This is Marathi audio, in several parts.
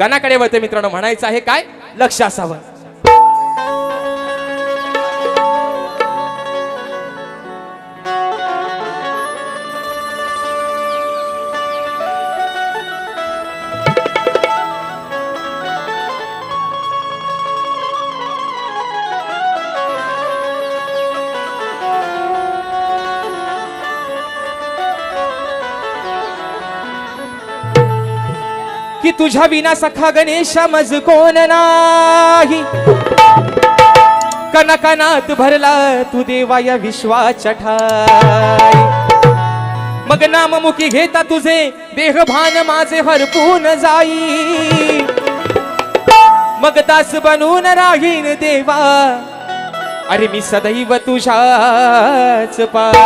गणाकडे वळते मित्रांनो म्हणायचं आहे काय? लक्ष असावं. की तुझ्या विना सखा गणेशा मज कोण नाही? कनकनात भरला तू देवा या विश्वाच्या ठाई. मग नाममुखी घेता तुझे देहभान माझे हरपून जाई. मग दास बनून राहीन देवा अरे मी सदैव तुझ्याच पाय.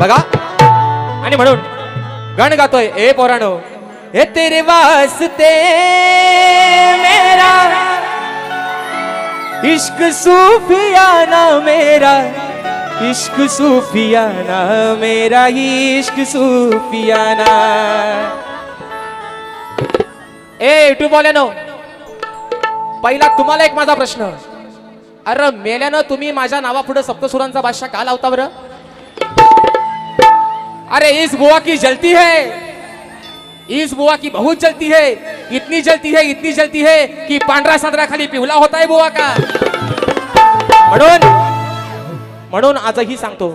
बघा. आणि म्हणून गण गातोय. ए पोरानो हे तेरे वास्ते मेरा. इश्क सूफियाना मेरा. इश्क सूफियाना मेरा इश्क सूफियाना. ए टू वाल्यानो पहिला तुम्हाला एक माझा प्रश्न. अरे मेल्यानं तुम्ही माझ्या नावापुढे सप्तसुरांचा बादशाह का लावता बरं? अरे इस बुआ की जलती है। इस बुआ की बहुत जलती है। इतनी जलती है इतनी जलती है कि पांढरा सादरा खाली पिवला होता है बुआ का। म्हणून म्हणून आजही सांगतो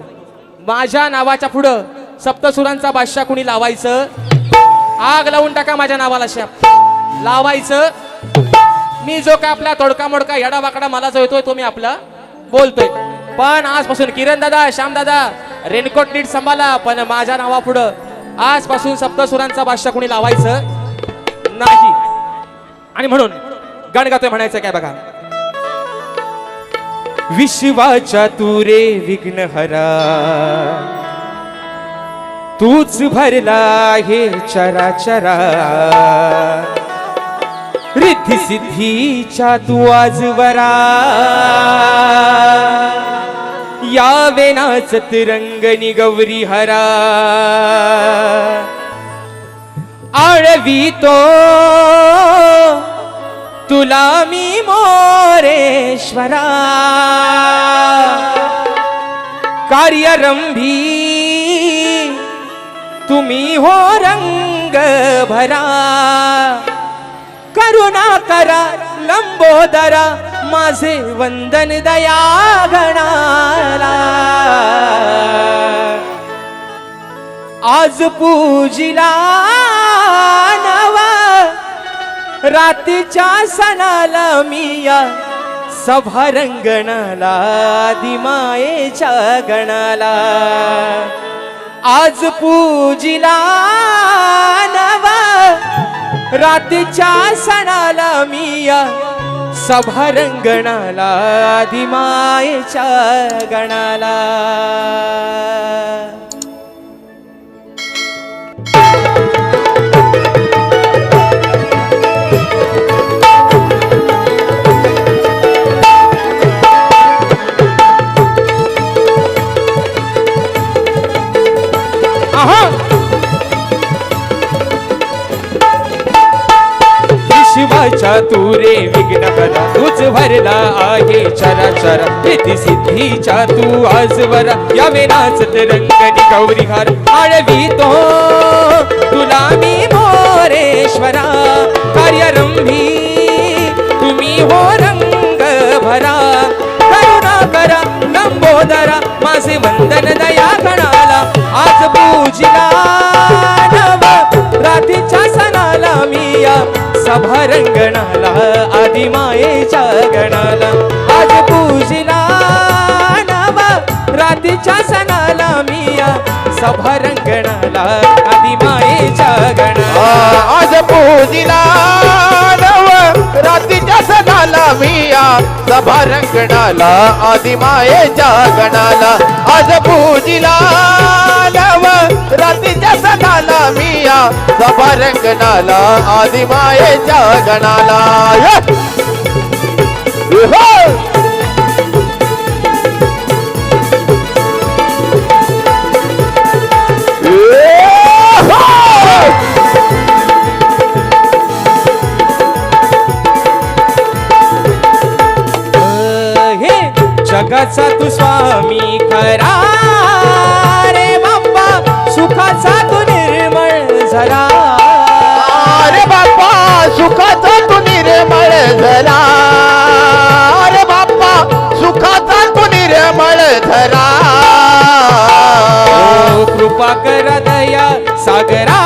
माझ्या नावाच्या पुढं सप्तसुरांचा बादशाह कुणी लावायचं? आग लावून टाका माझ्या नावाला शाप लावायचं? मी जो का आपला तोडका मोडका येडा वाकडा मला जो येतोय तो मी आपला बोलतोय. पण आजपासून किरण दादा श्याम दादा रेनकोट नीट सांभाळा पण माझ्या नावा पुढं आजपासून सप्तसुरांचा बादशाह कोणी लावायचं नाही. आणि म्हणून गण गातोय म्हणायचं काय बघा. विश्वाच्या तुरे विघ्न हरा तूच भरला हे चरा चरा रिद्धी सिद्धीच्या तू आजवरा या वेनाच रंगनी गौरी हरा आळवी तो तुला मी मोरेश्वरा कार्यरंभी तुम्ही हो रंग भरा करुणा करा लंबोदरा माझे वंदन दया गणाला. आज पूजिला नवा. रातीच्या सणाला मिया सभा रंगणाला दिमायेच्या गणाला. आज पूजिला नवा. रातीच्या सणाला मिया सभारंगणाला दिमायेच्या गणाला. आहा चातुरे विघ्न करा तूच भरला आहे चरा चरा. प्रीती सिद्धीच्या तू आजवरा या वेनाच रंगनी गौरी हार आळवी तो तुला मी रंगणाला आधी मायेच्या गणाला. आज पूजिला नव रात्रीच्या सणाला मिया. सभा रंगणाला आधी मायेच्या गणाला. आज पूजिला रात्रीच्या सणाला मिया सभा रंगणाला आदि मायेच्या गणाला आज पूजिला नव रात्रीच्या सणाला मिया सभा रंगणाला आदि मायेच्या गणाला हो! जगाचा तू स्वामी खरा. रे बाप्पा सुखाचा तू निर्मळ झरा अरे बाप्पा सुखाचा तू निर्मळ धरा अरे बाप्पा सुखाचा तू निर्मळ धरा ओ कृपा कर दया सागरा.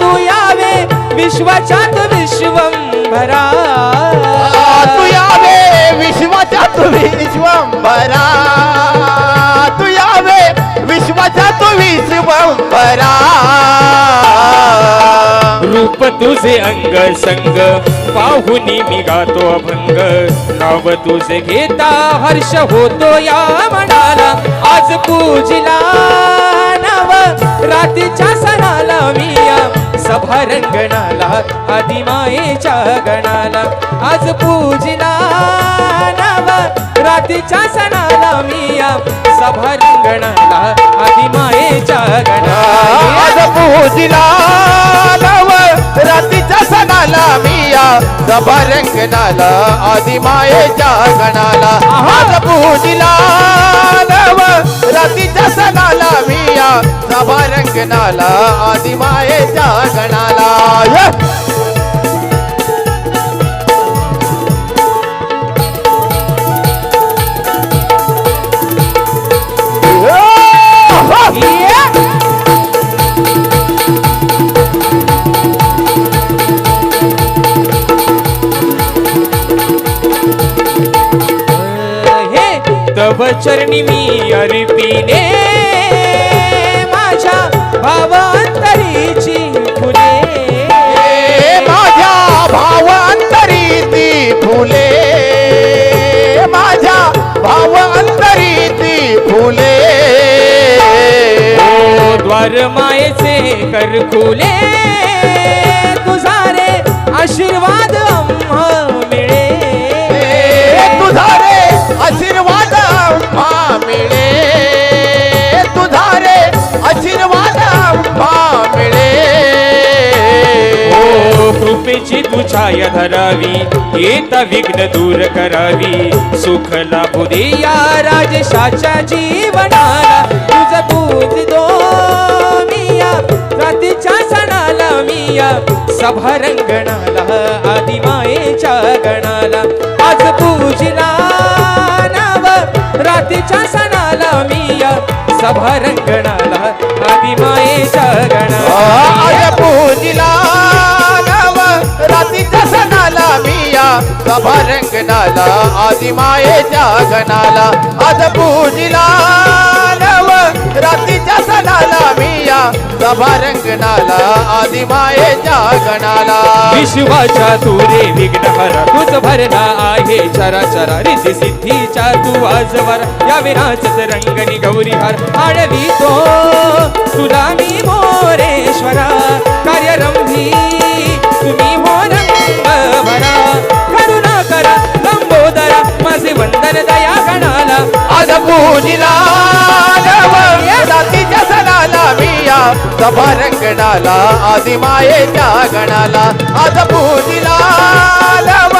तू यावे विश्वाच्या विश्वंभरा तू यावे विश्वाचा तू विश्वंभरा रूप तुझे अंग संग पाहुनी मी गातो अभंग. नाव तुझे घेता हर्ष होतो या मनाला. आज पूजला. नव रात्रीच्या सणाला मिया सभा रंगणाला आदिमायेच्या गणाला. आज पूजिला नव रात्रीच्या सणाला मिया सभा रंगणाला आदिमायेच्या गणाला. आज पूजिला नव रातीच्या सणाला मिया सभा रंगनाला आदि मायेच्या गणाला आज पूजिला नव रातीच्या सभा रंगनाला आदि मायेच्या गणाला य! चरणी मी अर्पिने कर खुले तुझा रे आशीर्वाद आम्हा मिळे. तुझा रे आशीर्वाद आम्हा मिळे. तुझा रे आशीर्वाद आम्हा मिळे. ओ कृपेची तू छाया धरावी येता विघ्न दूर करावी. सुख लाभू दे या राजेशाच्या जीवनाला. तुझ पूज दो सभारंगणाला आदिमायेच्या गणाला. आज पूजिला नाव रात्रीच्या सणाला मी सभारंगणाला आदिमायेच्या गणाला. आज पूजिला नव रात्रीच्या सणाला मिया. सभा आदिमायेच्या गणाला. आज पूजिला रात्रीच्या सणाला मिया सभा रंगणाला आदि मायेच्या गणाला. विश्वाच्या रे विघ्नहर तूच भरला आहे चरा चरा. रिद्धी सिद्धीच्या तू आजवर या विराजच रंगणी गौरी हर आडवी तो तुला मी मोरेश्वरा कार्यरंभी तुम्ही हो मिया सभा रंगणाला आदि मायेच्या गणाला आज पूजिला नव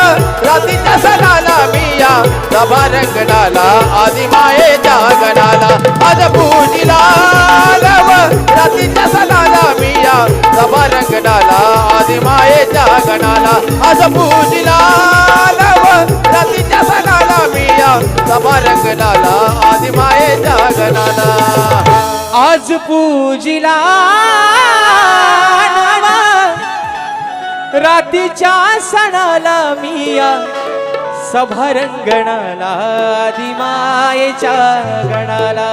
रातीच्या सणाला मिया. सभा रंगणाला आदि मायेच्या गणाला आज पूजिला नव रातीच्या सणाला मिया. सभा रंगणाला आदि मायेच्या गणाला आज पूजिला नव रातीच्या सणाला मिया. सभा रंगणाला आदि मायेच्या गणाला. आज पूजिला रातीच्या सणाला मिया सभारंगणाला दिमायेच्या गणाला.